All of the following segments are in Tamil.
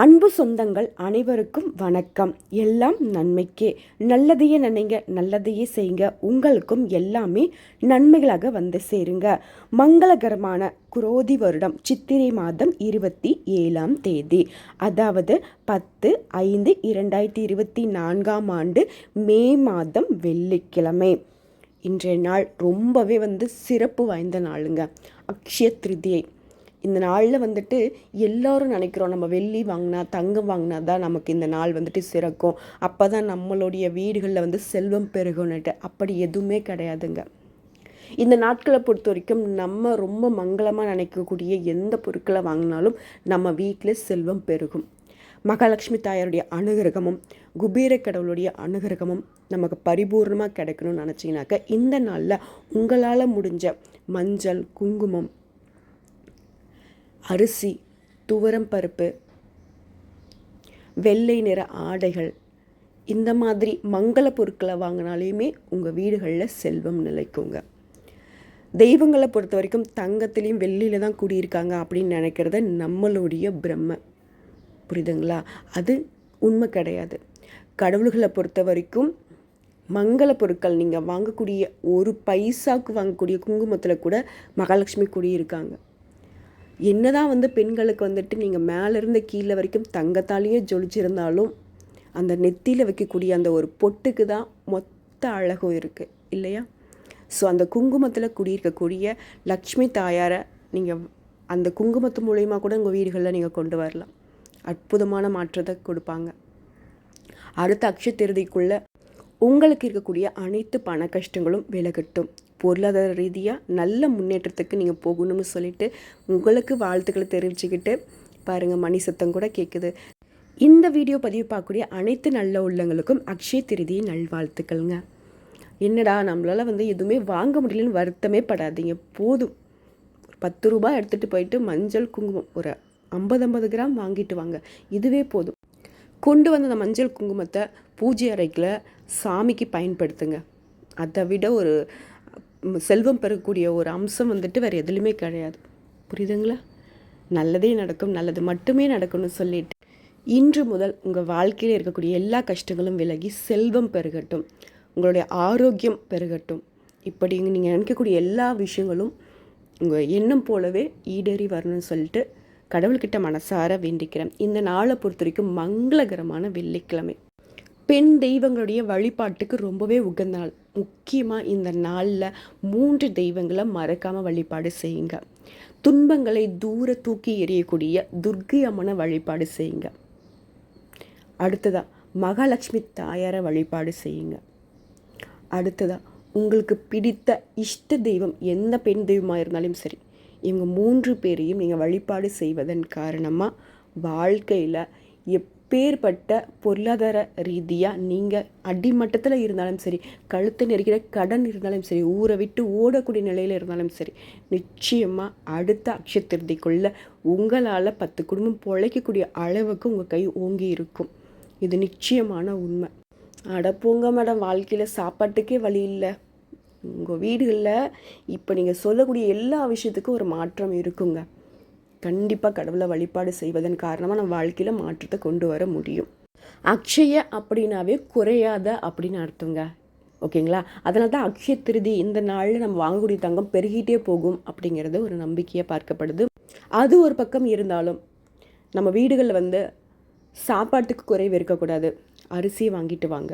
அன்பு சொந்தங்கள் அனைவருக்கும் வணக்கம். எல்லாம் நன்மைக்கே. நல்லதையே நினைங்க நல்லதையே செய்யுங்க. உங்களுக்கும் எல்லாமே நன்மைகளாக வந்து சேருங்க. மங்களகரமான குரோதி வருடம் சித்திரை மாதம் இருபத்தி ஏழாம் தேதி. அதாவது பத்து ஐந்து இரண்டாயிரத்தி இருபத்தி நான்காம் ஆண்டு மே மாதம் வெள்ளிக்கிழமை. இன்றைய நாள் ரொம்பவே வந்து சிறப்பு வாய்ந்த நாளுங்க. அக்ஷய திருதியை இந்த நாளில் வந்துட்டு எல்லோரும் நினைக்கிறோம் நம்ம வெள்ளி வாங்கினா தங்கம் வாங்கினா தான் நமக்கு இந்த நாள் வந்துட்டு சிறக்கும். அப்போ தான் நம்மளுடைய வீடுகளில் வந்து செல்வம் பெருகும்னுட்டு. அப்படி எதுவுமே கிடையாதுங்க. இந்த நாட்களை பொறுத்த வரைக்கும் நம்ம ரொம்ப மங்களமாக நினைக்கக்கூடிய எந்த பொருட்களை வாங்கினாலும் நம்ம வீட்டில் செல்வம் பெருகும். மகாலட்சுமி தாயாருடைய அனுகிரகமும் குபீர கடவுளுடைய அனுகிரகமும் நமக்கு பரிபூர்ணமாக கிடைக்கணும்னு நினச்சிங்கனாக்க இந்த நாளில் உங்களால் முடிஞ்ச மஞ்சள் குங்குமம் அரிசி துவரம் பருப்பு வெள்ளை நிற ஆடைகள். இந்த மாதிரி மங்கள பொருட்களை வாங்கினாலையுமே உங்கள் வீடுகளில் செல்வம் நிலைக்குங்க. தெய்வங்களை பொறுத்த வரைக்கும் தங்கத்துலேயும் வெள்ளியில் தான் கூடியிருக்காங்க அப்படின்னு நினைக்கிறத நம்மளுடைய பிரம்ம. புரியுதுங்களா? அது உண்மை கிடையாது. கடவுள்களை பொறுத்த வரைக்கும் மங்கள பொருட்கள் நீங்கள் வாங்கக்கூடிய ஒரு பைசாவுக்கு வாங்கக்கூடிய குங்குமத்தில் கூட மகாலட்சுமி குடியிருக்காங்க. என்னதான் வந்து பெண்களுக்கு வந்துட்டு நீங்கள் மேலேருந்து கீழே வரைக்கும் தங்கத்தாலேயே ஜொலிச்சிருந்தாலும் அந்த நெத்தியில் வைக்கக்கூடிய அந்த ஒரு பொட்டுக்கு தான் மொத்த அழகும் இருக்குது இல்லையா? ஸோ அந்த குங்குமத்தில் குடியிருக்கக்கூடிய லக்ஷ்மி தாயாரை நீங்கள் அந்த குங்குமத்து மூலயமா கூட உங்கள் வீடுகளில் நீங்கள் கொண்டு வரலாம். அற்புதமான மாற்றத்தை கொடுப்பாங்க. அடுத்த அக்ஷத்திருதிக்குள்ளே உங்களுக்கு இருக்கக்கூடிய அனைத்து பண கஷ்டங்களும் விலகட்டும். பொருளாதார ரீதியாக நல்ல முன்னேற்றத்துக்கு நீங்கள் போகணும்னு சொல்லிட்டு உங்களுக்கு வாழ்த்துக்களை தெரிவிச்சுக்கிட்டு பாருங்கள் மணி சத்தம் கூட கேட்குது இந்த வீடியோ பதிவு பார்க்கக்கூடிய அனைத்து நல்ல உள்ளங்களுக்கும் அக்ஷய திருதியை நல்வாழ்த்துக்கள்ங்க. என்னடா நம்மளால் வந்து எதுவுமே வாங்க முடியலன்னு வருத்தமே படாதீங்க. போதும். பத்து ரூபாய் எடுத்துகிட்டு போயிட்டு மஞ்சள் குங்குமம் ஒரு ஐம்பது ஐம்பது கிராம் வாங்கிட்டு வாங்க. இதுவே போதும். கொண்டு வந்த அந்த மஞ்சள் குங்குமத்தை பூஜை அறைக்கில் சாமிக்கு பயன்படுத்துங்க. அதை விட ஒரு செல்வம் பெறக்கூடிய ஒரு அம்சம் வந்துட்டு வேறு எதுலையுமே கிடையாது. புரியுதுங்களா? நல்லதே நடக்கும் நல்லது மட்டுமே நடக்கும்னு சொல்லிட்டு இன்று முதல் உங்கள் வாழ்க்கையில் இருக்கக்கூடிய எல்லா கஷ்டங்களும் விலகி செல்வம் பெருகட்டும். உங்களுடைய ஆரோக்கியம் பெருகட்டும். இப்படி நீங்கள் நினைக்கக்கூடிய எல்லா விஷயங்களும் உங்கள் எண்ணம் போலவே ஈடேறி வரணும்னு சொல்லிட்டு கடவுள்கிட்ட மனசார வேண்டிக்கிறேன். இந்த நாளை பொறுத்த வரைக்கும் மங்களகரமான வெள்ளிக்கிழமை. பெண் தெய்வங்களுடைய வழிபாட்டுக்கு ரொம்பவே உகந்த நாள். முக்கியமாக இந்த நாளில் மூன்று தெய்வங்களை மறக்காமல் வழிபாடு செய்யுங்க. துன்பங்களை தூர தூக்கி எறியக்கூடிய துர்கை அம்மனை வழிபாடு செய்யுங்க. அடுத்ததாக மகாலட்சுமி தாயாரை வழிபாடு செய்யுங்க. அடுத்ததாக உங்களுக்கு பிடித்த இஷ்ட தெய்வம் எந்த பெண் தெய்வமாக இருந்தாலும் சரி இவங்க மூன்று பேரையும் நீங்கள் வழிபாடு செய்வதன் காரணமாக வாழ்க்கையில் எப் அப்பேற்பட்ட பொருளாதார ரீதியாக நீங்கள் அடிமட்டத்தில் இருந்தாலும் சரி கழுத்தை நெருக்கிற கடன் இருந்தாலும் சரி ஊரை விட்டு ஓடக்கூடிய நிலையில் இருந்தாலும் சரி நிச்சயமாக அடுத்த அக்ஷத்திருதிக்குள்ள உங்களால் பத்து குடும்பம் பிழைக்கக்கூடிய அளவுக்கு உங்கள் கை ஓங்கி இருக்கும். இது நிச்சயமான உண்மை. அட போங்க மேடம் வாழ்க்கையில் சாப்பாட்டுக்கே வழி இல்லை. உங்கள் வீடுகளில் இப்போ நீங்கள் சொல்லக்கூடிய எல்லா விஷயத்துக்கும் ஒரு மாற்றம் இருக்குங்க. கண்டிப்பாக கடவுளை வழிபாடு செய்வதன் காரணமாக நம்ம வாழ்க்கையில் மாற்றத்தை கொண்டு வர முடியும். அக்ஷய அப்படின்னாவே குறையாத அப்படின்னு அர்த்தங்க. ஓகேங்களா? அதனால தான் அக்ஷய திருதி இந்த நாளில் நம்ம வாங்கக்கூடிய தங்கம் பெருகிட்டே போகும் அப்படிங்கிறது ஒரு நம்பிக்கையாக பார்க்கப்படுது. அது ஒரு பக்கம் இருந்தாலும் நம்ம வீடுகளில் வந்து சாப்பாட்டுக்கு குறைவு இருக்கக்கூடாது. அரிசி வாங்கிட்டு வாங்க.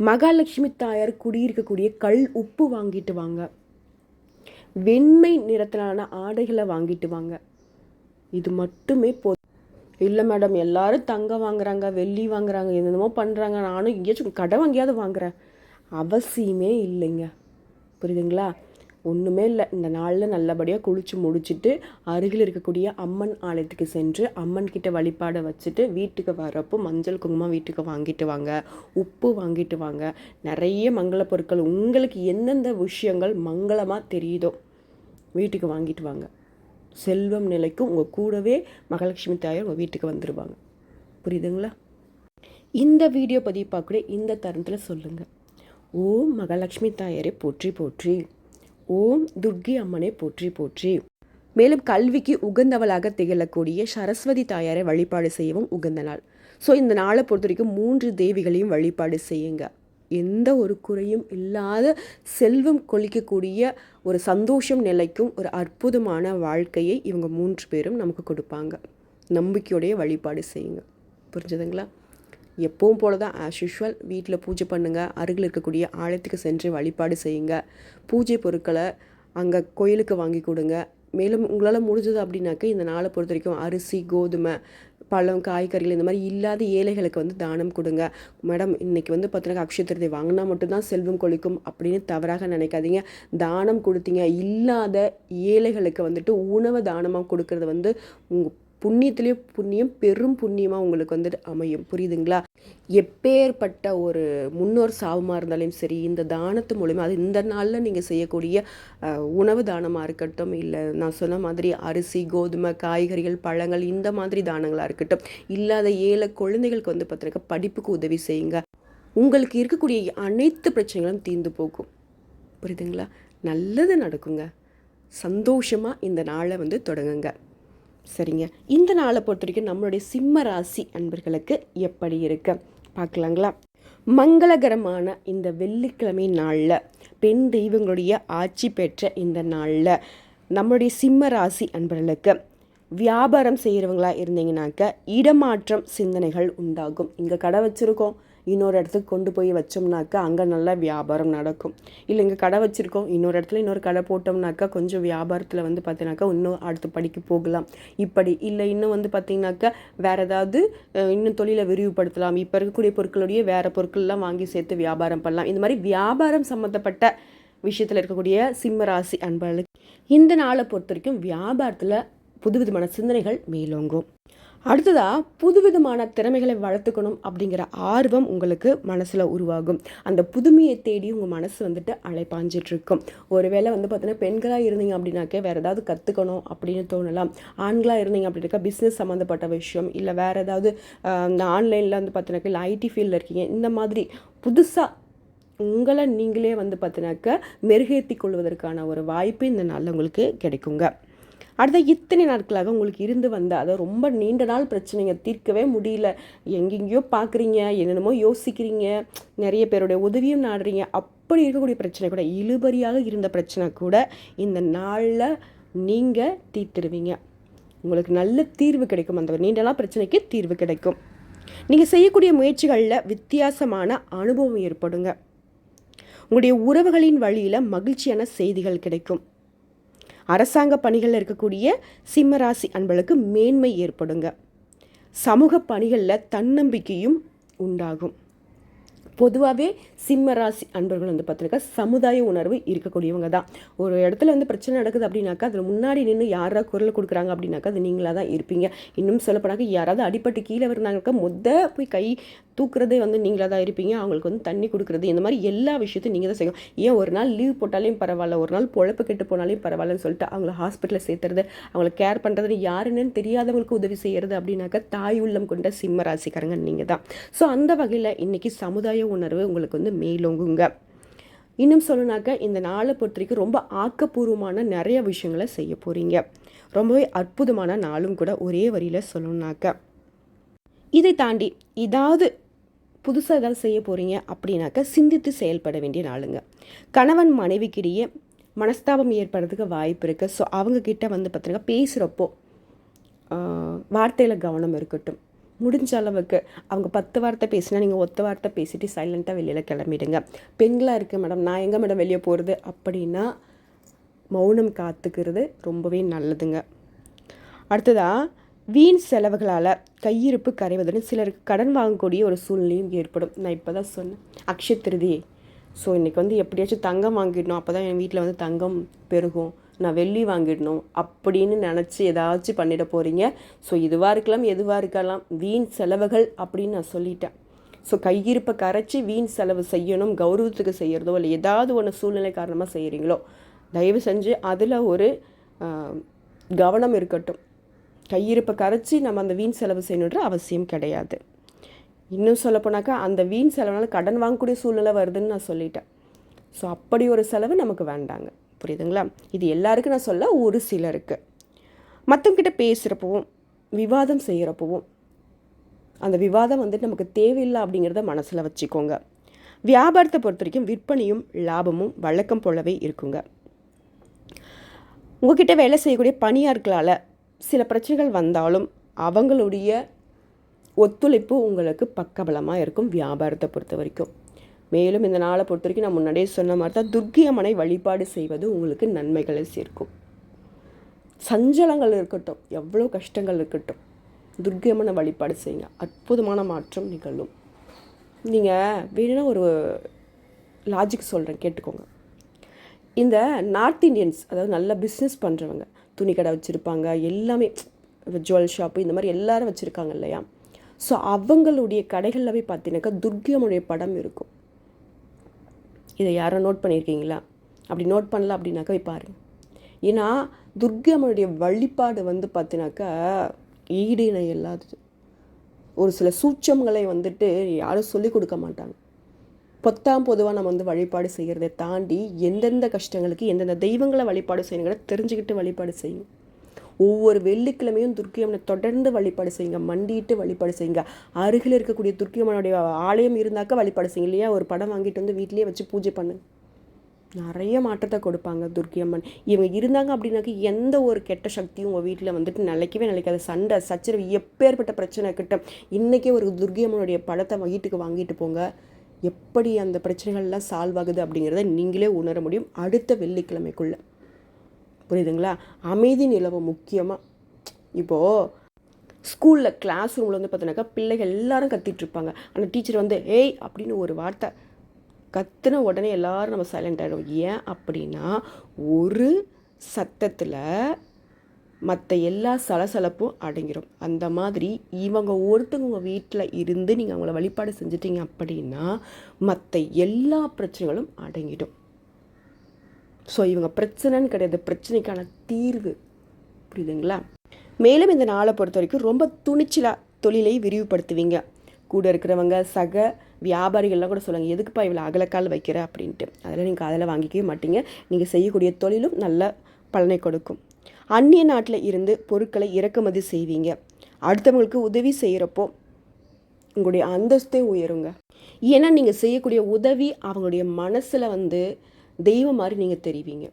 மகாலட்சுமி தாயார் குடியிருக்கக்கூடிய கல் உப்பு வாங்கிட்டு வாங்க. வெண்மை நிறத்திலான ஆடைகளை வாங்கிட்டு வாங்க. இது மட்டுமே போதும். இல்லை மேடம் எல்லாரும் தங்கம் வாங்குறாங்க வெள்ளி வாங்குறாங்க என்னென்னமோ பண்ணுறாங்க நானும் எங்கேயாச்சும் கடை வாங்கியாவது வாங்குறேன். அவசியமே இல்லைங்க. புரியுதுங்களா? ஒன்றுமே இல்லை. இந்த நாளில் நல்லபடியாக குளித்து முடிச்சுட்டு அருகில் இருக்கக்கூடிய அம்மன் ஆலயத்துக்கு சென்று அம்மன் கிட்ட வழிபாடை வச்சுட்டு வீட்டுக்கு வரப்போ மஞ்சள் குங்குமம் வீட்டுக்கு வாங்கிட்டு வாங்க. உப்பு வாங்கிட்டு வாங்க. நிறைய மங்கள பொருட்கள். உங்களுக்கு எந்தெந்த விஷயங்கள் மங்களமாக தெரியுதோ வீட்டுக்கு வாங்கிட்டு வாங்க. செல்வம் நிலைக்கும் உங்கள் கூடவே மகாலட்சுமி தாயார் உங்கள் வீட்டுக்கு வந்துடுவாங்க புரியுதுங்களா? இந்த வீடியோ பதிவு பார்க்கக்கூடிய இந்த தருணத்தில் சொல்லுங்கள் ஓம் மகாலட்சுமி தாயாரை போற்றி போற்றி. ஓம் துர்கி அம்மனை போற்றி போற்றி. மேலும் கல்விக்கு உகந்தவளாக திகழக்கூடிய சரஸ்வதி தாயாரை வழிபாடு செய்யவும் உகந்த நாள். ஸோ இந்த நாளை பொறுத்த வரைக்கும் மூன்று தேவிகளையும் வழிபாடு செய்யுங்க. எந்த ஒரு குறையும் இல்லாத செல்வம் கொளிக்கக்கூடிய ஒரு சந்தோஷம் நிலைக்கும் ஒரு அற்புதமான வாழ்க்கையை இவங்க மூன்று பேரும் நமக்கு கொடுப்பாங்க. நம்பிக்கையோடைய வழிபாடு செய்யுங்க. புரிஞ்சுதுங்களா? எப்பவும் போல தான் ஆஸ் யூஷுவல் வீட்டில் பூஜை பண்ணுங்கள் அருகில் இருக்கக்கூடிய ஆலயத்துக்கு சென்று வழிபாடு செய்யுங்க. பூஜை பொருட்களை அங்கே கோயிலுக்கு வாங்கி கொடுங்க. மேலும் உங்களால் முடிஞ்சது அப்படின்னாக்க இந்த நாளை பொறுத்த வரைக்கும் அரிசி கோதுமை பழம் காய்கறிகள் இந்த மாதிரி இல்லாத ஏழைகளுக்கு வந்து தானம் கொடுங்க. மேடம் இன்றைக்கி வந்து பார்த்தீங்கன்னா அக்ஷய வாங்கினா மட்டும்தான் செல்வம் கொளிக்கும் அப்படின்னு தவறாக நினைக்காதீங்க. தானம் கொடுத்தீங்க. இல்லாத ஏழைகளுக்கு வந்துட்டு உணவை தானமாக கொடுக்கறது வந்து உங்கள் புண்ணியத்துலேயும் புண்ணியம் பெரும் புண்ணியமாக உங்களுக்கு வந்துட்டு அமையும். புரியுதுங்களா? எப்பேற்பட்ட ஒரு முன்னோர் சாவுமாக இருந்தாலும் சரி இந்த தானத்து மூலிமா அது இந்த நாளில் நீங்கள் செய்யக்கூடிய உணவு தானமாக இருக்கட்டும் இல்லை நான் சொன்ன மாதிரி அரிசி கோதுமை காய்கறிகள் பழங்கள் இந்த மாதிரி தானங்களாக இருக்கட்டும் இல்லாத ஏழை குழந்தைகளுக்கு வந்து பார்த்துருக்க படிப்புக்கு உதவி செய்யுங்க. உங்களுக்கு இருக்கக்கூடிய அனைத்து பிரச்சனைகளும் தீர்ந்து போகும். புரியுதுங்களா? நல்லது நடக்குங்க. சந்தோஷமாக இந்த நாளை வந்து தொடங்குங்க. சரிங்க. இந்த நாளை பொறுத்த வரைக்கும் நம்மளுடைய சிம்ம ராசி அன்பர்களுக்கு எப்படி இருக்கு? பார்க்கலாங்களா? மங்களகரமான இந்த வெள்ளிக்கிழமை நாளில் பெண் தெய்வங்களுடைய ஆட்சி பெற்ற இந்த நாளில் நம்மளுடைய சிம்ம ராசி அன்பர்களுக்கு வியாபாரம் செய்கிறவங்களா இருந்தீங்கனாக்க இடமாற்றம் சிந்தனைகள் உண்டாகும். இங்கே கடை வச்சுருக்கோம். இன்னொரு இடத்துக்கு கொண்டு போய் வச்சோம்னாக்கா அங்கே நல்லா வியாபாரம் நடக்கும். இல்லை இங்கே கடை வச்சுருக்கோம். இன்னொரு இடத்துல இன்னொரு கடை போட்டோம்னாக்கா கொஞ்சம் வியாபாரத்தில் வந்து பார்த்தீங்கன்னாக்கா இன்னும் அடுத்த படிக்கு போகலாம். இப்படி இல்லை இன்னும் வந்து பார்த்திங்கனாக்கா வேறு ஏதாவது இன்னும் தொழிலை விரிவுபடுத்தலாம். இப்போ இருக்கக்கூடிய பொருட்களுடைய வேறு பொருட்கள்லாம் வாங்கி சேர்த்து வியாபாரம் பண்ணலாம். இந்த மாதிரி வியாபாரம் சம்மந்தப்பட்ட விஷயத்தில் இருக்கக்கூடிய சிம்ம ராசி அன்பர்களுக்கு இந்த நாளை பொறுத்த வரைக்கும் வியாபாரத்தில் புதுவிதமான சிந்தனைகள் மேலோங்கும். அடுத்ததாக புதுவிதமான திறமைகளை வளர்த்துக்கணும் அப்படிங்கிற ஆர்வம் உங்களுக்கு மனசில் உருவாகும். அந்த புதுமையை தேடி உங்கள் மனசு வந்துட்டு அலைப்பாஞ்சிட்ருக்கும். ஒருவேளை வந்து பார்த்தீங்கன்னா பெண்களாக இருந்தீங்க அப்படின்னாக்கே வேறு ஏதாவது கற்றுக்கணும் அப்படின்னு தோணலாம். ஆண்களாக இருந்தீங்க அப்படின்னாக்கா பிஸ்னஸ் சம்மந்தப்பட்ட விஷயம் இல்லை வேறு ஏதாவது இந்த ஆன்லைனில் வந்து பார்த்தீங்கன்னாக்கா இல்லை ஐடி ஃபீல்டில் இருக்கீங்க இந்த மாதிரி புதுசாக உங்களை நீங்களே வந்து பார்த்தினாக்க மெருகேற்றி கொள்வதற்கான ஒரு வாய்ப்பு இந்த நாளில் உங்களுக்கு கிடைக்குங்க. அடுத்த இத்தனை நாட்களாக உங்களுக்கு இருந்து வந்த அதை ரொம்ப நீண்ட நாள் பிரச்சனைங்க தீர்க்கவே முடியல. எங்கெங்கேயோ பார்க்குறீங்க என்னென்னமோ யோசிக்கிறீங்க நிறைய பேருடைய உதவியும் நாடுறீங்க. அப்படி இருக்கக்கூடிய பிரச்சனை கூட இழுபறியாக இருந்த பிரச்சனை கூட இந்த நாளில் நீங்கள் தீர்த்துருவீங்க. உங்களுக்கு நல்ல தீர்வு கிடைக்கும். அந்த நீண்ட நாள் பிரச்சனைக்கு தீர்வு கிடைக்கும். நீங்கள் செய்யக்கூடிய முயற்சிகளில் வித்தியாசமான அனுபவம் ஏற்படுங்க. உங்களுடைய உறவுகளின் வழியில் மகிழ்ச்சியான செய்திகள் கிடைக்கும். அரசாங்க பணிகளில் இருக்கக்கூடிய சிம்மராசி அன்பளுக்கு மேன்மை ஏற்படுங்க. சமூக பணிகளில் தன்னம்பிக்கையும் உண்டாகும். பொதுவாகவே சிம்ம ராசி அன்பர்கள் வந்து பார்த்துருக்கா சமுதாய உணர்வு இருக்கக்கூடியவங்க தான். ஒரு இடத்துல வந்து பிரச்சனை நடக்குது அப்படின்னாக்கா அதில் முன்னாடி நின்று யாராவது குரல் கொடுக்குறாங்க அப்படின்னாக்கா அது நீங்களாக தான் இருப்பீங்க. இன்னும் சொல்லப்போனாக்கா யாராவது அடிப்பட்டு கீழே இருந்தாங்கக்கா மொத்த போய் கை தூக்குறதே வந்து நீங்களாக தான் இருப்பீங்க. அவங்களுக்கு வந்து தண்ணி கொடுக்குறது இந்த மாதிரி எல்லா விஷயத்தையும் நீங்கள் தான் செய்யணும். ஏன் ஒரு நாள் லீவ் போட்டாலையும் பரவாயில்ல ஒரு நாள் பொழப்பு கெட்டு போனாலையும் பரவாயில்லன்னு சொல்லிட்டு அவங்கள ஹாஸ்பிட்டலில் சேர்த்துறது அவங்களை கேர் பண்ணுறது யாருன்னு தெரியாதவங்களுக்கு உதவி செய்கிறது அப்படின்னாக்கா தாய் உள்ளம் கொண்ட சிம்ம ராசிக்காரங்க நீங்கள் தான். ஸோ அந்த வகையில் இன்றைக்கி சமுதாய உணர்வு உங்களுக்கு வந்து மேலோங்குங்க. இன்னும் சொல்லணாக்க இந்த நாளை பொறுத்த வரைக்கும் ரொம்ப ஆக்கப்பூர்வமான நிறைய விஷயங்களை செய்ய போகிறீங்க ரொம்பவே அற்புதமான நாளும் கூட ஒரே வரியில் சொல்லணுனாக்க இதை தாண்டி ஏதாவது புதுசாக ஏதாவது செய்ய போகிறீங்க அப்படின்னாக்க சிந்தித்து செயல்பட வேண்டிய நாளுங்க. கணவன் மனைவிக்கிடையே மனஸ்தாபம் ஏற்படுறதுக்கு வாய்ப்பு இருக்குது ஸோ அவங்கக்கிட்ட வந்து பார்த்திங்கன்னா பேசுகிறப்போ வார்த்தையில் கவனம் இருக்கட்டும். முடிஞ்ச அளவுக்கு அவங்க பத்து வார்த்தை பேசினா நீங்கள் ஒத்த வார்த்தை பேசிட்டு சைலண்ட்டாக வெளியில் கிளம்பிடுங்க. பெண்களாக இருக்குது மேடம் நான் எங்கே மேடம் வெளியே போகிறது அப்படின்னா மௌனம் காத்துக்கிறது ரொம்பவே நல்லதுங்க. அடுத்ததாக வீண் செலவுகளால் கையிருப்பு கரைவதுடன் சிலருக்கு கடன் வாங்கக்கூடிய ஒரு சூழ்நிலையும் ஏற்படும். நான் இப்போ தான் சொன்னேன். அக்ஷய திருதி. ஸோ இன்றைக்கி வந்து எப்படியாச்சும் தங்கம் வாங்கிடணும். அப்போ தான் என் வீட்டில் வந்து தங்கம் பெருகும். நான் வெள்ளி வாங்கிடணும் அப்படின்னு நினச்சி ஏதாச்சும் பண்ணிட போகிறீங்க ஸோ இதுவாக இருக்கலாம் எதுவாக இருக்கலாம் வீண் செலவுகள் அப்படின்னு நான் சொல்லிட்டேன். ஸோ கையிருப்பை கரைச்சி வீண் செலவு செய்யணும் கௌரவத்துக்கு செய்கிறதோ இல்லை ஏதாவது ஒன்று சூழ்நிலை காரணமாக செய்கிறீங்களோ தயவு செஞ்சு அதில் ஒரு கவனம் இருக்கட்டும். கையிருப்பை கரைச்சி நம்ம அந்த வீண் செலவு செய்யணுன்ற அவசியம் கிடையாது. இன்னும் சொல்லப்போனாக்கா அந்த வீண் செலவுனால கடன் வாங்கக்கூடிய சூழ்நிலை வருதுன்னு நான் சொல்லிட்டேன். ஸோ அப்படி ஒரு செலவு நமக்கு வேண்டாங்க. புரியுதுங்களா? இது எல்லாருக்கும் நான் சொல்ல ஒரு சிலருக்கு. மற்றவங்கிட்ட பேசுகிறப்பவும் விவாதம் செய்கிறப்பவும் அந்த விவாதம் வந்துட்டு நமக்கு தேவையில்லை அப்படிங்கிறத மனசில் வச்சுக்கோங்க. வியாபாரத்தை பொறுத்த வரைக்கும் விற்பனையும் லாபமும் வழக்கம் போலவே இருக்குங்க. உங்ககிட்ட வேலை செய்யக்கூடிய பணியாட்களால் சில பிரச்சனைகள் வந்தாலும் அவங்களுடைய ஒத்துழைப்பு உங்களுக்கு பக்கபலமாக இருக்கும் வியாபாரத்தை பொறுத்த வரைக்கும் மேலும் இந்த நாளை பொறுத்த வரைக்கும் நான் முன்னாடியே சொன்ன மாதிரி தான் துர்க்கி அம்மனை வழிபாடு செய்வது உங்களுக்கு நன்மைகளை சேர்க்கும். சஞ்சலங்கள் இருக்கட்டும் எவ்வளோ கஷ்டங்கள் இருக்கட்டும் துர்க்கி அம்மனை வழிபாடு செய்யுங்க. அற்புதமான மாற்றம் நிகழும். நீங்கள் வேணும்னா ஒரு லாஜிக் சொல்கிறேன் கேட்டுக்கோங்க. இந்த நார்த் இந்தியன்ஸ் அதாவது நல்ல பிஸ்னஸ் பண்ணுறவங்க துணி கடை வச்சுருப்பாங்க எல்லாமே ஜுவல் ஷாப்பு இந்த மாதிரி எல்லாரும் வச்சுருக்காங்க இல்லையா? ஸோ அவங்களுடைய கடைகளில் போய் பார்த்தீங்கன்னாக்கா துர்கியமுடைய படம் இருக்கும். இதை யாரும் நோட் பண்ணியிருக்கீங்களா? அப்படி நோட் பண்ணல அப்படின்னாக்கா போய் பாருங்கள் ஏன்னா துர்கம்மனுடைய வழிபாடு வந்து பார்த்தினாக்கா ஈடு இணை இல்லாதது. ஒரு சில சூட்சங்களை வந்துட்டு யாரும் சொல்லிக் கொடுக்க மாட்டாங்க. பொத்தாம் பொதுவாக நம்ம வந்து வழிபாடு செய்கிறத தாண்டி எந்தெந்த கஷ்டங்களுக்கு எந்தெந்த தெய்வங்களை வழிபாடு செய்யணுங்கிறத தெரிஞ்சுக்கிட்டு வழிபாடு செய்யும் ஒவ்வொரு வெள்ளிக்கிழமையும் துர்க்கியம்மனை தொடர்ந்து வழிபாடு செய்யுங்க. மண்டிட்டு வழிபாடு செய்யுங்க. அருகில் இருக்கக்கூடிய துர்க்கியம்மனுடைய ஆலயம் இருந்தாக்க வழிபாடு செய்யுங்க. இல்லையா? ஒரு படம் வாங்கிட்டு வந்து வீட்லேயே வச்சு பூஜை பண்ணு. நிறைய மாற்றத்தை கொடுப்பாங்க துர்க்கியம்மன். இவங்க இருந்தாங்க அப்படின்னாக்க எந்த ஒரு கெட்ட சக்தியும் உங்கள் வீட்டில் வந்துட்டு நிலைக்கவே நிலைக்காது. சண்டை சச்சரவு எப்பேற்பட்ட பிரச்சனை கிட்ட இன்றைக்கே ஒரு துர்க்கியம்மனுடைய படத்தை வீட்டுக்கு வாங்கிட்டு போங்க. எப்படி அந்த பிரச்சனைகள்லாம் சால்வ் ஆகுது அப்படிங்கிறத நீங்களே உணர முடியும். அடுத்த வெள்ளிக்கிழமைக்குள்ளே. புரியுதுங்களா? அமைதி நிலவு முக்கியமாக இப்போது ஸ்கூலில் கிளாஸ் ரூமில் வந்து பார்த்தீங்கன்னாக்கா பிள்ளைகள் எல்லாரும் கத்திட்ருப்பாங்க அந்த டீச்சர் வந்து ஏய் அப்படின்னு ஒரு வார்த்தை கத்துன உடனே எல்லோரும் நம்ம சைலண்ட் ஆகிடும் ஏன் அப்படின்னா ஒரு சத்தத்தில் மற்ற எல்லா சலசலப்பும் அடங்கிடும் அந்த மாதிரி இவங்க ஒருத்தவங்க வீட்டில் இருந்து நீங்கள் அவங்கள வழிபாடு செஞ்சிட்டிங்க அப்படின்னா மற்ற எல்லா பிரச்சனைகளும் அடங்கிடும். ஸோ இவங்க பிரச்சனைன்னு கிடையாது. பிரச்சனைக்கான தீர்வு. புரியுதுங்களா? மேலும் இந்த நாளை பொறுத்த வரைக்கும் ரொம்ப துணிச்சலாக தொழிலை விரிவுபடுத்துவீங்க. கூட இருக்கிறவங்க சக வியாபாரிகள்லாம் கூட சொல்லுங்கள் எதுக்குப்பா இவ்வளோ அகலக்கால் வைக்கிற? அப்படின்ட்டு. அதெல்லாம் நீங்கள் அதில் வாங்கிக்கவே மாட்டீங்க. நீங்கள் செய்யக்கூடிய தொழிலும் நல்ல பலனை கொடுக்கும். அந்நிய நாட்டில் இருந்து பொருட்களை இறக்குமதி செய்வீங்க. அடுத்தவங்களுக்கு உதவி செய்கிறப்போ உங்களுடைய அந்தஸ்தே உயருங்க. ஏன்னா நீங்கள் செய்யக்கூடிய உதவி அவங்களுடைய மனசில் வந்து தெய்வம் மாதிரி நீங்கள் தெரிவிங்க.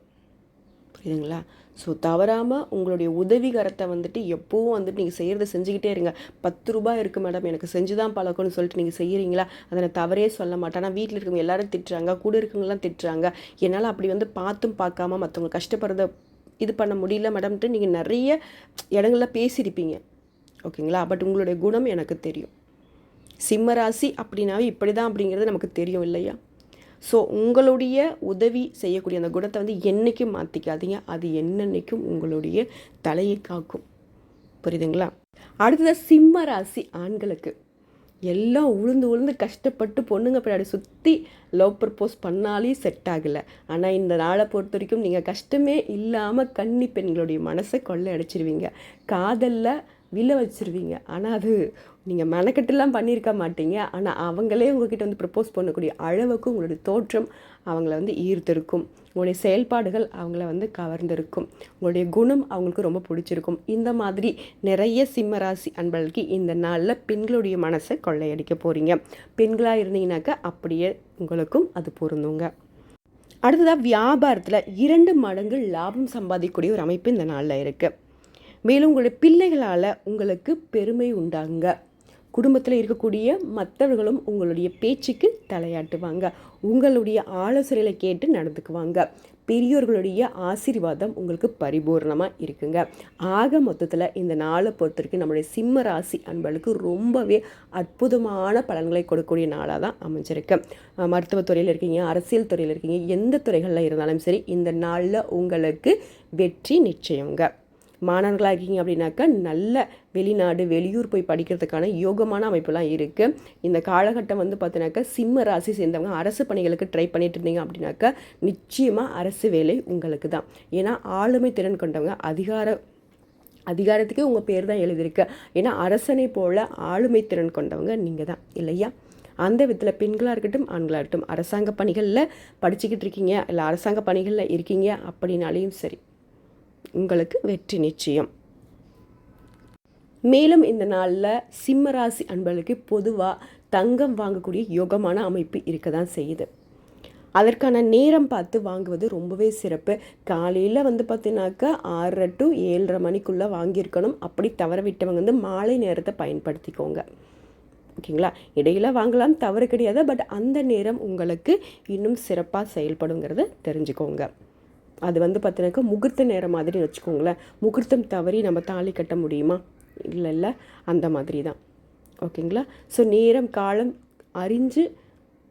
புரியுதுங்களா? ஸோ தவறாமல் உங்களுடைய உதவிகரத்தை வந்துட்டு எப்போவும் வந்துட்டு நீங்கள் செய்கிறத செஞ்சுக்கிட்டே இருங்க. பத்து ரூபாய் இருக்குது மேடம் எனக்கு செஞ்சு தான் பழக்கம்னு சொல்லிட்டு நீங்கள் செய்கிறீங்களா அதை நான் தவறே சொல்ல மாட்டேன். ஆனால் வீட்டில் இருக்கவங்க எல்லாரும் திட்டுறாங்க கூட இருக்கவங்களாம் திட்டுறாங்க. என்னால் அப்படி வந்து பார்த்தும் பார்க்காம மற்றவங்க கஷ்டப்படுறத இது பண்ண முடியல மேடம்ட்டு நீங்கள் நிறைய இடங்களில் பேசியிருப்பீங்க. ஓகேங்களா? பட் உங்களுடைய குணம் எனக்கு தெரியும். சிம்மராசி அப்படின்னாவே இப்படி தான் அப்படிங்கிறது நமக்கு தெரியும் இல்லையா? ஸோ உங்களுடைய உதவி செய்யக்கூடிய அந்த குணத்தை வந்து என்றைக்கும் மாற்றிக்காதீங்க அது என்னென்னைக்கும் உங்களுடைய தலையை காக்கும். புரியுதுங்களா? அடுத்தது சிம்ம ராசி ஆண்களுக்கு. எல்லாம் உளுந்து உளுந்து கஷ்டப்பட்டு பொண்ணுங்க பின்னாடி சுற்றி லவ் ப்ரப்போஸ் பண்ணாலே செட் ஆகலை. ஆனால் இந்த நாளை பொறுத்த வரைக்கும் நீங்கள் கஷ்டமே இல்லாமல் கன்னி பெண்களுடைய மனசை கொள்ளை அடிச்சிருவீங்க. காதலில் விழ வச்சுருவீங்க. ஆனால் அது நீங்கள் மெனக்கெட்டுலாம் பண்ணியிருக்க மாட்டீங்க. ஆனால் அவங்களே உங்ககிட்ட வந்து ப்ரப்போஸ் பண்ணக்கூடிய அளவுக்கு உங்களுடைய தோற்றம் அவங்கள வந்து ஈர்த்திருக்கும். உங்களுடைய செயல்பாடுகள் அவங்கள வந்து கவர்ந்திருக்கும். உங்களுடைய குணம் அவங்களுக்கு ரொம்ப பிடிச்சிருக்கும். இந்த மாதிரி நிறைய சிம்மராசி அன்பர்களுக்கு இந்த நாளில் பெண்களுடைய மனசை கொள்ளையடிக்க போகிறீங்க பெண்களாக இருந்தீங்கன்னாக்கா அப்படியே உங்களுக்கும் அது பொருந்துங்க. அடுத்ததாக வியாபாரத்தில் இரண்டு மடங்கு லாபம் சம்பாதிக்கக்கூடிய ஒரு அமைப்பு இந்த நாளில் இருக்குது மேலும் உங்களுடைய பிள்ளைகளால் உங்களுக்கு பெருமை உண்டாங்க குடும்பத்தில் இருக்கக்கூடிய மற்றவர்களும் உங்களுடைய பேச்சுக்கு தலையாட்டுவாங்க. உங்களுடைய ஆலோசனைகளை கேட்டு நடந்துக்குவாங்க. பெரியோர்களுடைய ஆசீர்வாதம் உங்களுக்கு பரிபூர்ணமாக இருக்குங்க. ஆக மொத்தத்தில் இந்த நாளை பொறுத்த வரைக்கும் நம்மளுடைய சிம்ம ராசி அன்பளுக்கு ரொம்பவே அற்புதமான பலன்களை கொடுக்கக்கூடிய நாளாக தான் அமைஞ்சிருக்கு. மருத்துவத்துறையில் இருக்கீங்க அரசியல் துறையில் இருக்கீங்க எந்த துறைகளில் இருந்தாலும் சரி இந்த நாளில் உங்களுக்கு வெற்றி நிச்சயங்க. மாணவர்களாக இருக்கீங்க அப்படின்னாக்கா நல்ல வெளிநாடு வெளியூர் போய் படிக்கிறதுக்கான யோகமான அமைப்புலாம் இருக்குது இந்த காலகட்டம் வந்து பார்த்தினாக்கா சிம்ம ராசி சேர்ந்தவங்க அரசு பணிகளுக்கு ட்ரை பண்ணிட்டு இருந்தீங்க அப்படின்னாக்கா நிச்சயமாக அரசு வேலை உங்களுக்கு தான் ஏன்னா ஆளுமை திறன் கொண்டவங்க அதிகார அதிகாரத்துக்கே உங்கள் பேர் தான் எழுதியிருக்கு. ஏன்னா அரசனை போல் ஆளுமை திறன் கொண்டவங்க நீங்கள் தான் இல்லையா? அந்த விதத்தில் பெண்களாக இருக்கட்டும் ஆண்களாக இருக்கட்டும் அரசாங்க பணிகளில் படிச்சுக்கிட்டு இருக்கீங்க இல்லை அரசாங்க பணிகளில் இருக்கீங்க அப்படின்னாலையும் சரி. உங்களுக்கு வெற்றி நிச்சயம். மேலும் இந்த நாளில் சிம்மராசி அன்பர்களுக்கு பொதுவாக தங்கம் வாங்கக்கூடிய யோகமான அமைப்பு இருக்க தான் செய்யுது. அதற்கான நேரம் பார்த்து வாங்குவது ரொம்பவே சிறப்பு. காலையில் வந்து பார்த்தீங்கன்னாக்கா ஆறரை டு ஏழரை மணிக்குள்ளே வாங்கியிருக்கணும். அப்படி தவற விட்டவங்க வந்து மாலை நேரத்தை பயன்படுத்திக்கோங்க. ஓகேங்களா? இடையில வாங்கலாம் தவறு கிடையாது. பட் அந்த நேரம் உங்களுக்கு இன்னும் சிறப்பாக செயல்படுங்கிறத தெரிஞ்சுக்கோங்க. அது வந்து பார்த்தீங்கன்னாக்கா முகூர்த்த நேரம் மாதிரி வச்சுக்கோங்களேன். முகூர்த்தம் தவறி நம்ம தாலி கட்ட முடியுமா? இல்லை இல்லை. அந்த மாதிரி தான் ஓகேங்களா? ஸோ நேரம் காலம் அறிஞ்சு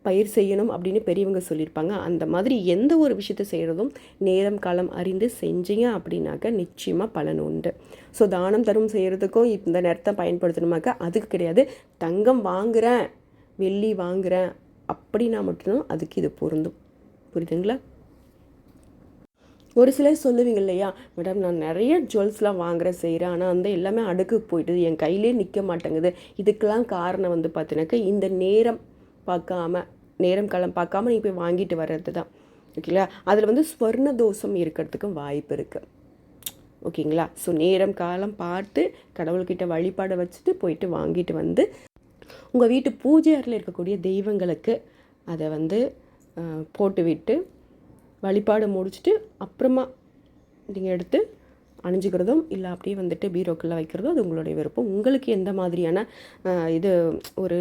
பயிர் செய்யணும் அப்படின்னு பெரியவங்க சொல்லியிருப்பாங்க. அந்த மாதிரி எந்த ஒரு விஷயத்த செய்கிறதும் நேரம் காலம் அறிந்து செஞ்சீங்க அப்படின்னாக்க நிச்சயமாக பலன் உண்டு. ஸோ தானம் தரும் செய்கிறதுக்கும் இந்த நேரத்தை பயன்படுத்தணுமாக்கா அதுக்கு கிடையாது. தங்கம் வாங்குகிறேன் வெள்ளி வாங்குகிறேன் அப்படின்னா மட்டும்தான் அதுக்கு இது பொருந்தும். புரியுதுங்களா? ஒரு சிலர் சொல்லுவீங்க இல்லையா மேடம் நான் நிறைய ஜுவல்ஸ்லாம் வாங்குகிறேன் செய்கிறேன் ஆனால் வந்து எல்லாமே அடுக்கு போயிட்டுது. என் கையிலே நிற்க மாட்டேங்குது. இதுக்கெல்லாம் காரணம் வந்து பார்த்தீங்கன்னாக்கா இந்த நேரம் பார்க்காம நேரம் காலம் பார்க்காம நீங்கள் போய் வாங்கிட்டு வர்றது தான். ஓகேங்களா அதில் வந்து ஸ்வர்ண தோஷம் இருக்கிறதுக்கும் வாய்ப்பு இருக்குது ஓகேங்களா ஸோ நேரம் காலம் பார்த்து கடவுள்கிட்ட வழிபாடை வச்சுட்டு போயிட்டு வாங்கிட்டு வந்து உங்கள் வீட்டு பூஜை அறையில் இருக்கக்கூடிய தெய்வங்களுக்கு அதை வந்து போட்டுவிட்டு வழிபாடு முடிச்சுட்டு அப்புறமா நீங்கள் எடுத்து அணிஞ்சிக்கிறதும் இல்லை அப்படியே வந்துட்டு பீரோக்குள்ளே வைக்கிறதும் அது உங்களுடைய விருப்பம். உங்களுக்கு எந்த மாதிரியான இது ஒரு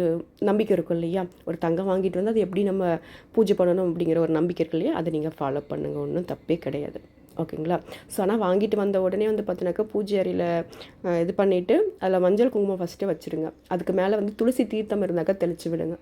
நம்பிக்கை இருக்கும் இல்லையா? ஒரு தங்கம் வாங்கிட்டு வந்து அது எப்படி நம்ம பூஜை பண்ணணும் அப்படிங்கிற ஒரு நம்பிக்கை இருக்கு இல்லையா? அதை நீங்கள் ஃபாலோ பண்ணுங்கள் ஒன்றும் தப்பே கிடையாது. ஓகேங்களா? ஸோ ஆனால் வாங்கிட்டு வந்த உடனே வந்து பார்த்தினாக்கா பூஜை அறையில் இது பண்ணிவிட்டு அதில் மஞ்சள் குங்குமம் ஃபஸ்ட்டு வச்சுருங்க. அதுக்கு மேலே வந்து துளசி தீர்த்தம் இருந்தாக்கா தெளித்து விடுங்க.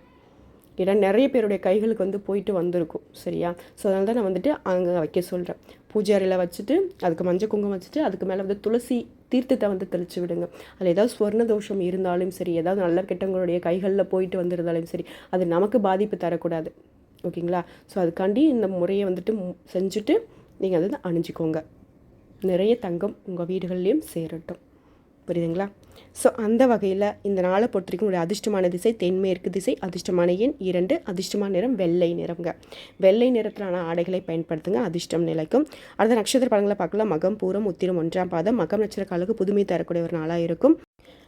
ஏன்னா நிறைய பேருடைய கைகளுக்கு வந்து போயிட்டு வந்திருக்கும் சரியா? ஸோ அதனால தான் நான் வந்துட்டு அங்கே வைக்க சொல்கிறேன் பூஜை அறையில் வச்சுட்டு அதுக்கு மஞ்சள் குங்குமம் வச்சுட்டு அதுக்கு மேலே வந்து துளசி தீர்த்தத்தை வந்து தெளித்து விடுங்க. அதில் ஏதாவது ஸ்வர்ண தோஷம் இருந்தாலும் சரி ஏதாவது நல்ல கெட்டவங்களுடைய கைகளில் போயிட்டு வந்திருந்தாலும் சரி அது நமக்கு பாதிப்பு தரக்கூடாது. ஓகேங்களா? ஸோ அதுக்காண்டி இந்த முறையை வந்துட்டு செஞ்சுட்டு நீங்கள் அதை அணிஞ்சிக்கோங்க. நிறைய தங்கம் உங்கள் வீடுகள்லேயும் சேரட்டும். புரியுதுங்களா? ஸோ அந்த வகையில் இந்த நாளை பொறுத்த வரைக்கும் அதிர்ஷ்டமான திசை தென்மேற்கு திசை அதிர்ஷ்டமான எண் இரண்டு அதிர்ஷ்டமான நிறம் வெள்ளை நிறம்ங்க. வெள்ளை நிறத்திலான ஆடைகளை பயன்படுத்துங்க அதிர்ஷ்டம் நிலைக்கும். அடுத்த நட்சத்திர படங்களை பார்க்கலாம். மகம் பூரம் உத்திரம் ஒன்றாம் பாதம். மகம் நட்சத்திர காலுக்கு புதுமை தரக்கூடிய ஒரு நாளாக இருக்கும்.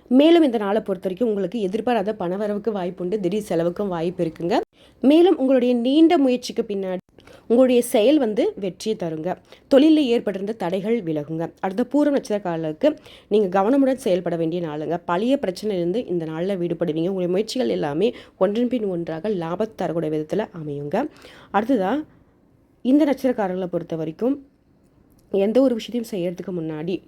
மேலும் இந்த நாளை பொறுத்த வரைக்கும் உங்களுக்கு எதிர்பாராத பணவரவுக்கு வாய்ப்பு உண்டு திடீர் செலவுக்கும் வாய்ப்பு இருக்குங்க. மேலும் உங்களுடைய நீண்ட முயற்சிக்கு பின்னாடி உங்களுடைய செயல் வந்து வெற்றியை தருங்க. தொழிலில் ஏற்பட்டிருந்த தடைகள் விலகுங்க. அடுத்த பூர்வ நட்சத்திர நீங்கள் கவனமுடன் செயல்பட வேண்டிய நாளுங்க. பழைய பிரச்சனையிலிருந்து இந்த நாளில் விடுபடுவீங்க. உங்களுடைய முயற்சிகள் எல்லாமே ஒன்றின் பின் ஒன்றாக லாபத்தை தரக்கூடிய விதத்தில் அமையுங்க. அடுத்ததாக இந்த நட்சத்திரக்காரர்களை பொறுத்த வரைக்கும் எந்த ஒரு விஷயத்தையும் செய்கிறதுக்கு முன்னாடி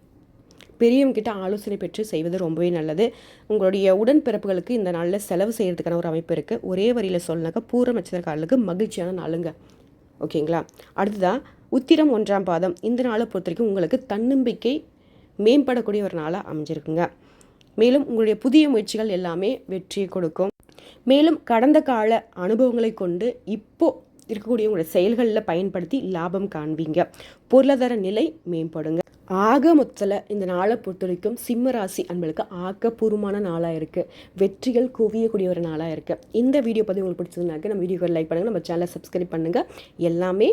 பெரியவங்கிட்ட ஆலோசனை பெற்று செய்வது ரொம்பவே நல்லது. உங்களுடைய உடன்பிறப்புகளுக்கு இந்த நாளில் செலவு செய்கிறதுக்கான ஒரு அமைப்பு இருக்குது ஒரே வரியில் சொல்லினாக்கா பூர்வ நட்சத்திரக்காரர்களுக்கு மகிழ்ச்சியான நாளுங்க. ஓகேங்களா? அடுத்ததான் உத்திரம் ஒன்றாம் பாதம். இந்த நாளை பொறுத்த வரைக்கும் உங்களுக்கு தன்னம்பிக்கை மேம்படக்கூடிய ஒரு நாளாக அமைஞ்சிருக்குங்க. மேலும் உங்களுடைய புதிய முயற்சிகள் எல்லாமே வெற்றியை கொடுக்கும். மேலும் கடந்த கால அனுபவங்களை கொண்டு இப்போ இருக்கக்கூடிய உங்களுடைய செயல்களில் பயன்படுத்தி லாபம் காண்பீங்க. பொருளாதார நிலை மேம்படுங்க. ஆக மொத்தத்தில் இந்த நாளை பொறுத்த வரைக்கும் சிம்ம ராசி அன்பளுக்கு ஆக்கப்பூர்வமான நாளாக இருக்குது வெற்றிகள் குவியக்கூடிய ஒரு நாளாக இருக்குது இந்த வீடியோ பற்றி உங்களுக்கு பிடிச்சதுனாக்க நம்ம வீடியோக்கு லைக் பண்ணுங்கள் நம்ம சேனலை சப்ஸ்கிரைப் பண்ணுங்கள் எல்லாமே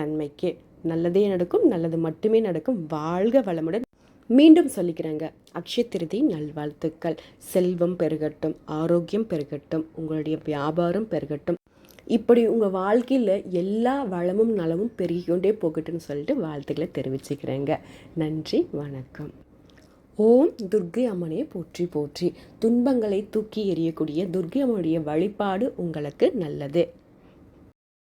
நன்மைக்கு. நல்லதே நடக்கும் நல்லது மட்டுமே நடக்கும். வாழ்க வளமுடன். மீண்டும் சொல்லிக்கிறேங்க. அக்ஷய திருதி நல்வாழ்த்துக்கள். செல்வம் பெருகட்டும் ஆரோக்கியம் பெருகட்டும் உங்களுடைய வியாபாரம் பெருகட்டும். இப்படி உங்கள் வாழ்க்கையில் எல்லா வளமும் நலமும் பெருகிக்கொண்டே போகட்டும்னு சொல்லிட்டு வாழ்த்துக்களை தெரிவிச்சுக்கிறேங்க. நன்றி வணக்கம். ஓம் துர்கை அம்மனே போற்றி போற்றி. துன்பங்களை தூக்கி எறியக்கூடிய துர்கை அம்மனுடைய வழிபாடு உங்களுக்கு நல்லது.